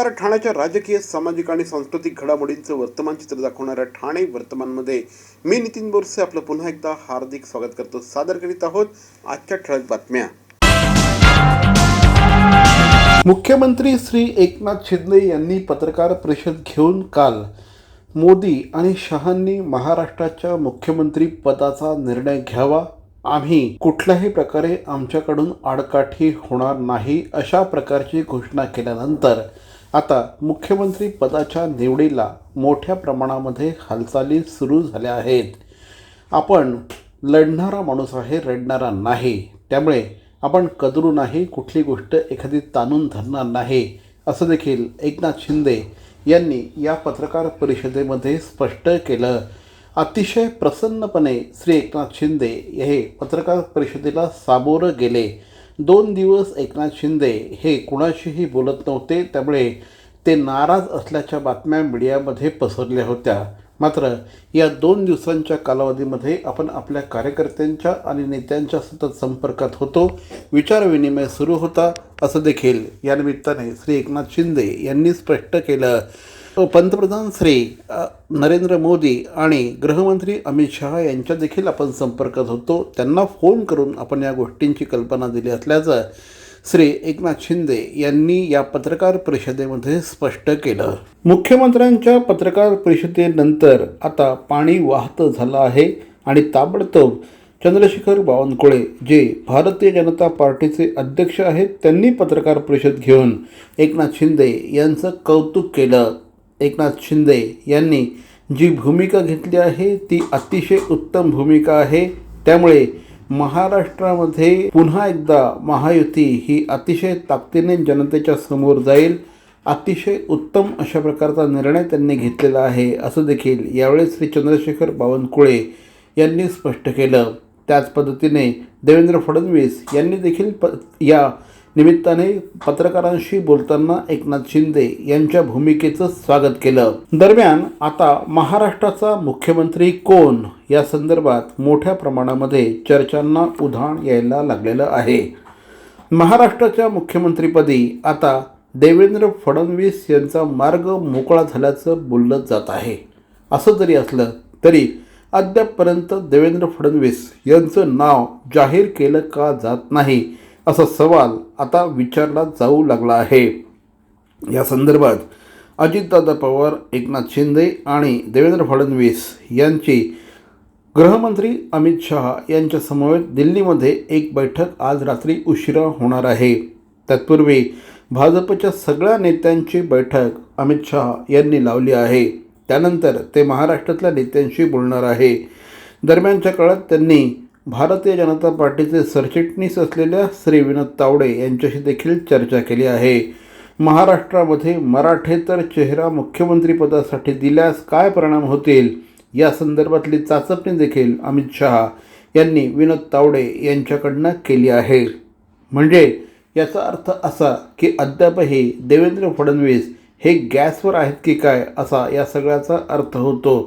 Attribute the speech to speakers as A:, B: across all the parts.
A: नमस्कार ठाण्याच्या राजकीय सामाजिक आणि सांस्कृतिक घडामोडींचं वर्तमान चित्र दाखवणाऱ्या ठाणे वर्तमानमध्ये मी नितीन बोरसे आपलं पुन्हा एकदा हार्दिक स्वागत करतो. सादर करीत आहोत आजच्या ठळक बातम्या. मुख्यमंत्री श्री एकनाथ शिंदे यांनी पत्रकार परिषद घेऊन काल मोदी आणि शहांनी महाराष्ट्राच्या मुख्यमंत्री पदाचा निर्णय घ्यावा. आम्ही कुठल्याही प्रकारे आमच्याकडून आडकाठी होणार नाही अशा प्रकारची घोषणा केल्यानंतर आता मुख्यमंत्री पदाच्या निवडीला मोठ्या प्रमाणामध्ये हालचाली सुरू झाल्या आहेत. आपण लढणारा माणूस आहे रडणारा नाही. त्यामुळे आपण कदरू नाही कुठली गोष्ट एखादी ताणून धरणार नाही असं देखील एकनाथ शिंदे यांनी या पत्रकार परिषदेमध्ये स्पष्ट केलं. अतिशय प्रसन्नपणे श्री एकनाथ शिंदे हे पत्रकार परिषदेला सामोरं गेले. दोन दिवस एकनाथ शिंदे हे कुणाशीही बोलत नव्हते त्यामुळे ते नाराज असल्याच्या बातम्या मीडियामध्ये पसरल्या होत्या. मात्र या दोन दिवसांच्या कालावधीमध्ये आपण आपल्या कार्यकर्त्यांच्या आणि नेत्यांच्या सतत संपर्कात होतो विचारविनिमय सुरू होता असं देखील या निमित्ताने श्री एकनाथ शिंदे यांनी स्पष्ट केलं. पंतप्रधान श्री नरेंद्र मोदी आणि गृहमंत्री अमित शहा यांच्या देखील आपण संपर्कात होतो. त्यांना फोन करून आपण या गोष्टींची कल्पना दिली असल्याचं श्री एकनाथ शिंदे यांनी या पत्रकार परिषदेमध्ये स्पष्ट केलं. मुख्यमंत्र्यांच्या पत्रकार परिषदेनंतर आता पाणी वाहतं झालं आहे आणि ताबडतोब चंद्रशेखर बावनकुळे जे भारतीय जनता पार्टीचे अध्यक्ष आहेत त्यांनी पत्रकार परिषद घेऊन एकनाथ शिंदे यांचं कौतुक केलं. एकनाथ शिंदे यांनी जी भूमिका घेतली आहे ती अतिशय उत्तम भूमिका आहे. त्यामुळे महाराष्ट्रामध्ये पुन्हा एकदा महायुती ही अतिशय ताकदीने जनतेच्या समोर जाईल. अतिशय उत्तम अशा प्रकारचा निर्णय त्यांनी घेतलेला आहे असं देखील यावेळेस श्री चंद्रशेखर बावनकुळे यांनी स्पष्ट केलं. त्याच पद्धतीने देवेंद्र फडणवीस यांनी देखील प या निमित्ताने पत्रकारांशी बोलताना एकनाथ शिंदे यांच्या भूमिकेचं स्वागत केलं. दरम्यान आता महाराष्ट्राचा मुख्यमंत्री कोण? या संदर्भात मोठ्या प्रमाणामध्ये चर्चांना उधाण यायला लागलेलं आहे. महाराष्ट्राच्या मुख्यमंत्रीपदी आता देवेंद्र फडणवीस यांचा मार्ग मोकळा झाल्याचं बोललं जात आहे. असं जरी असलं तरी अद्यापपर्यंत देवेंद्र फडणवीस यांचं नाव जाहीर केलं का जात नाही? असा सवाल आता विचारला जाऊ लागला आहे. या संदर्भात अजितदादा पवार एकनाथ शिंदे आणि देवेंद्र फडणवीस यांची गृहमंत्री अमित शहा यांच्यासमवेत दिल्लीमध्ये एक बैठक आज रात्री उशिरा होणार आहे. तत्पूर्वी भाजपच्या सगळ्या नेत्यांची बैठक अमित शहा यांनी लावली आहे. त्यानंतर ते महाराष्ट्रातल्या नेत्यांशी बोलणार आहे. दरम्यानच्या काळात त्यांनी भारतीय जनता पार्टीचे सरचिटणीस असलेल्या श्री विनोद तावडे यांच्याशी देखील चर्चा केली आहे. महाराष्ट्रामध्ये मराठेतर चेहरा मुख्यमंत्रीपदासाठी दिल्यास काय परिणाम होतील? या संदर्भातली चाचपणी देखील अमित शहा यांनी विनोद तावडे यांच्याकडनं केली आहे. म्हणजे याचा अर्थ असा की अद्यापही देवेंद्र फडणवीस हे गॅसवर आहेत की काय असा या सगळ्याचा अर्थ होतो.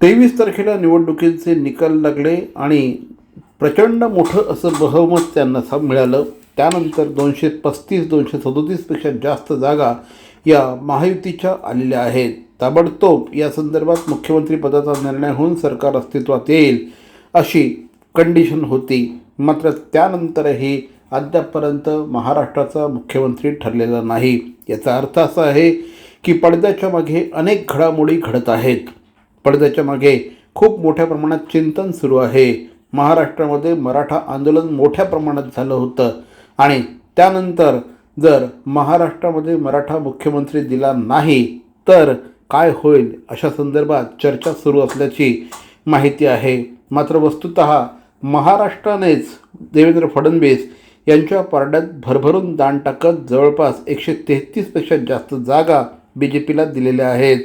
A: तेवीस तारखेला निवडणुकीचे निकाल लागले आणि प्रचंड मोठं असं बहुमत त्यांना सा मिळालं. त्यानंतर दोनशे पस्तीस दोनशे सदोतीसपेक्षा जास्त जागा या महायुतीच्या आलेल्या आहेत. ताबडतोब या संदर्भात मुख्यमंत्रीपदाचा निर्णय होऊन सरकार अस्तित्वात येईल अशी कंडिशन होती. मात्र त्यानंतरही अद्यापपर्यंत महाराष्ट्राचा मुख्यमंत्री ठरलेला नाही. याचा अर्थ असा आहे की पडद्याच्या मागे अनेक घडामोडी घडत आहेत. पडद्याच्या मागे खूप मोठ्या प्रमाणात चिंतन सुरू आहे. महाराष्ट्रामध्ये मराठा आंदोलन मोठ्या प्रमाणात झालं होतं. आणि त्यानंतर जर महाराष्ट्रामध्ये मराठा मुख्यमंत्री दिला नाही तर काय होईल अशा संदर्भात चर्चा सुरू असल्याची माहिती आहे. मात्र वस्तुत महाराष्ट्रानेच देवेंद्र फडणवीस यांच्या पारड्यात भरभरून दान टाकत जवळपास एकशे तेहतीसपेक्षा जास्त जागा बी जे पीला दिलेल्या आहेत.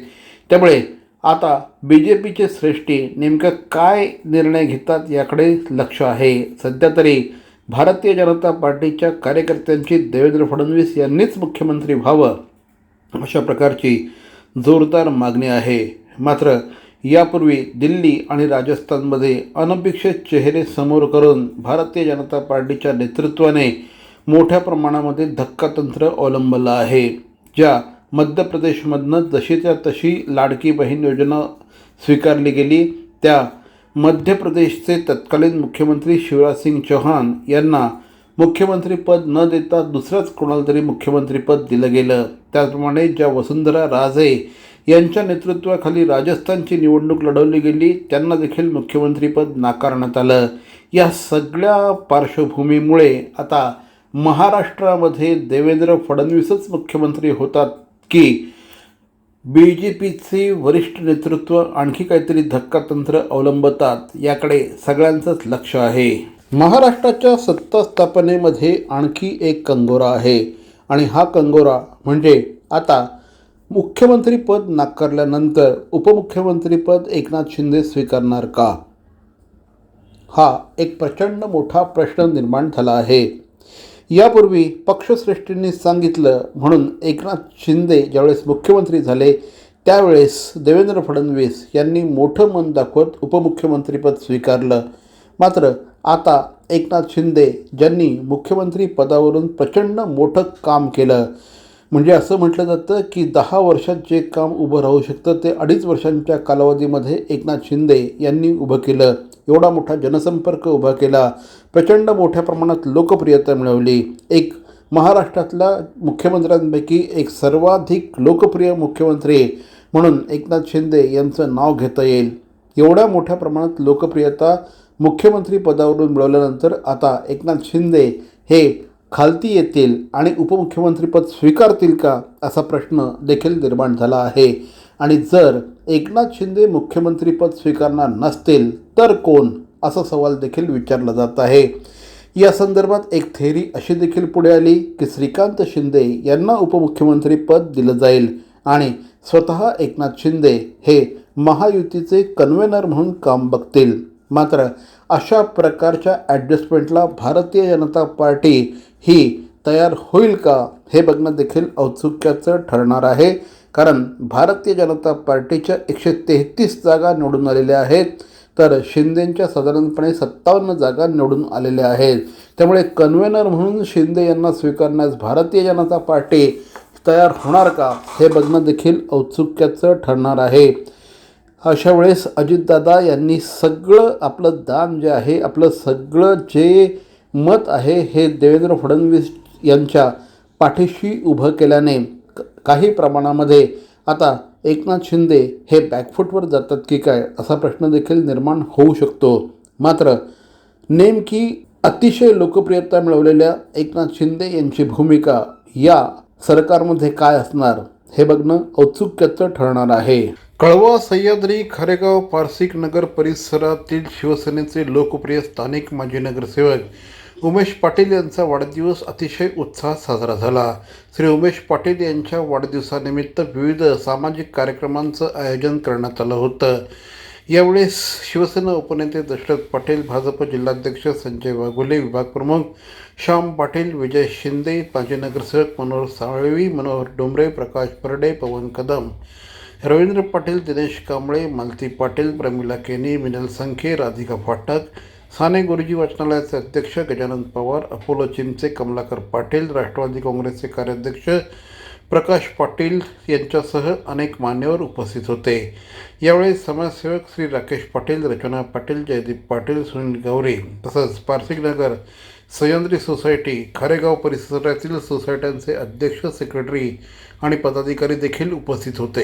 A: त्यामुळे आता बी जे पीचे श्रेष्ठी नेमकं काय निर्णय घेतात याकडे लक्ष आहे. सध्या तरी भारतीय जनता पार्टीच्या कार्यकर्त्यांची देवेंद्र फडणवीस यांनीच मुख्यमंत्री व्हावं अशा प्रकारची जोरदार मागणी आहे. मात्र यापूर्वी दिल्ली आणि राजस्थानमध्ये अनपेक्षित चेहरे समोर करून भारतीय जनता पार्टीच्या नेतृत्वाने मोठ्या प्रमाणामध्ये धक्कातंत्र अवलंबलं आहे. ज्या मध्य प्रदेशमधनं जशी त्या तशी लाडकी बहीण योजना स्वीकारली गेली. त्या मध्य प्रदेशचे तत्कालीन मुख्यमंत्री शिवराजसिंग चौहान यांना मुख्यमंत्रीपद न देता दुसऱ्याच कोणाला तरी मुख्यमंत्रीपद दिलं गेलं. त्याचप्रमाणे ज्या वसुंधरा राजे यांच्या नेतृत्वाखाली राजस्थानची निवडणूक लढवली गेली त्यांना देखील मुख्यमंत्रीपद नाकारण्यात आलं. या सगळ्या पार्श्वभूमीमुळे आता महाराष्ट्रामध्ये देवेंद्र फडणवीसच मुख्यमंत्री होतात. की बी जे पीचे वरिष्ठ नेतृत्व आणखी काहीतरी धक्कातंत्र अवलंबतात याकडे सगळ्यांचंच लक्ष आहे. महाराष्ट्राच्या सत्ता स्थापनेमध्ये आणखी एक कंगोरा आहे आणि हा कंगोरा म्हणजे आता मुख्यमंत्रीपद नाकारल्यानंतर उपमुख्यमंत्रीपद एकनाथ शिंदे स्वीकारणार का? हा एक प्रचंड मोठा प्रश्न निर्माण झाला आहे. यापूर्वी पक्षश्रेष्ठींनी सांगितलं म्हणून एकनाथ शिंदे ज्यावेळेस मुख्यमंत्री झाले त्यावेळेस देवेंद्र फडणवीस यांनी मोठं मन दाखवत उपमुख्यमंत्रीपद स्वीकारलं. मात्र आता एकनाथ शिंदे ज्यांनी मुख्यमंत्री पदावरून प्रचंड मोठं काम केलं म्हणजे असं म्हटलं जातं की दहा वर्षात जे काम उभं राहू शकतं ते अडीच वर्षांच्या कालावधीमध्ये एकनाथ शिंदे यांनी उभं केलं. एवढा मोठा जनसंपर्क उभा केला. प्रचंड मोठ्या प्रमाणात लोकप्रियता मिळवली. एक महाराष्ट्रातल्या मुख्यमंत्र्यांपैकी एक सर्वाधिक लोकप्रिय मुख्यमंत्री म्हणून एकनाथ शिंदे यांचं नाव घेता येईल. एवढ्या मोठ्या प्रमाणात लोकप्रियता मुख्यमंत्री पदावरून मिळवल्यानंतर आता एकनाथ शिंदे हे खालती येतील आणि उपमुख्यमंत्रीपद स्वीकारतील का असा प्रश्न देखील निर्माण झाला आहे. आणि जर एकनाथ शिंदे मुख्यमंत्रीपद स्वीकारणार नसतील तर कोण? असा सवाल देखील विचारला जात आहे. या संदर्भात एक थेरी अशी देखील पुढे आली की श्रीकांत शिंदे यांना उपमुख्यमंत्रीपद दिलं जाईल आणि स्वतः एकनाथ शिंदे हे महायुतीचे कन्व्हेनर म्हणून काम बघतील. मात्र अशा प्रकारच्या ॲडजस्टमेंटला भारतीय जनता पार्टी ही तयार होईल का हे बघणं देखील औत्सुक्याचं ठरणार आहे. कारण भारतीय जनता पार्टीच्या एकशे तेहतीस जागा निवडून आलेल्या आहेत. तर शिंदेंच्या साधारणपणे सत्तावन्न जागा निवडून आलेल्या आहेत. त्यामुळे कन्व्हेनर म्हणून शिंदे यांना स्वीकारण्यास भारतीय जनता पार्टी तयार होणार का हे बघणं देखील औत्सुक्याचं ठरणार आहे. अशा वेळेस अजितदादा यांनी सगळं आपलं दान जे आहे आपलं सगळं जे मत आहे हे देवेंद्र फडणवीस यांच्या पाठीशी उभं केल्याने क- काही प्रमाणामध्ये आता एकनाथ शिंदे हे बॅकफूटवर जातात की काय असा प्रश्न देखील निर्माण होऊ शकतो. मात्र नेमकी अतिशय लोकप्रियता मिळवलेल्या एकनाथ शिंदे यांची भूमिका या सरकारमध्ये काय असणार हे बघणं औत्सुक्याचं ठरणार आहे. कळवा सह्याद्री खारेगाव पारसिक नगर परिसरातील शिवसेनेचे लोकप्रिय स्थानिक माजी नगरसेवक उमेश पाटील यांचा वाढदिवस अतिशय उत्साहात साजरा झाला. श्री उमेश पाटील यांच्या वाढदिवसानिमित्त विविध सामाजिक कार्यक्रमांचं आयोजन करण्यात आलं होतं. यावेळेस शिवसेना उपनेते दशरथ पाटील भाजप जिल्हाध्यक्ष संजय वाघुले विभाग प्रमुख श्याम पाटील विजय शिंदे माजी नगरसेवक मनोहर साळवी मनोहर डोंबरे प्रकाश परडे पवन कदम रवींद्र पाटील दिनेश कांबळे मालती पाटील प्रमिला केनी मिनल संखे राधिका फाटक साने गुरुजी वाचनालयाचे अध्यक्ष गजानन पवार अपोलो जिमचे कमलाकर पाटील राष्ट्रवादी काँग्रेसचे कार्याध्यक्ष प्रकाश पाटील यांच्यासह अनेक मान्यवर उपस्थित होते. यावेळी समाजसेवक श्री राकेश पाटील रचना पाटील जयदीप पाटील सुनील गौरी तसंच पारसिकनगर सह्याद्री सोसायटी खारेगाव परिसरातील सोसायट्यांचे अध्यक्ष सेक्रेटरी आणि पदाधिकारी देखील उपस्थित होते.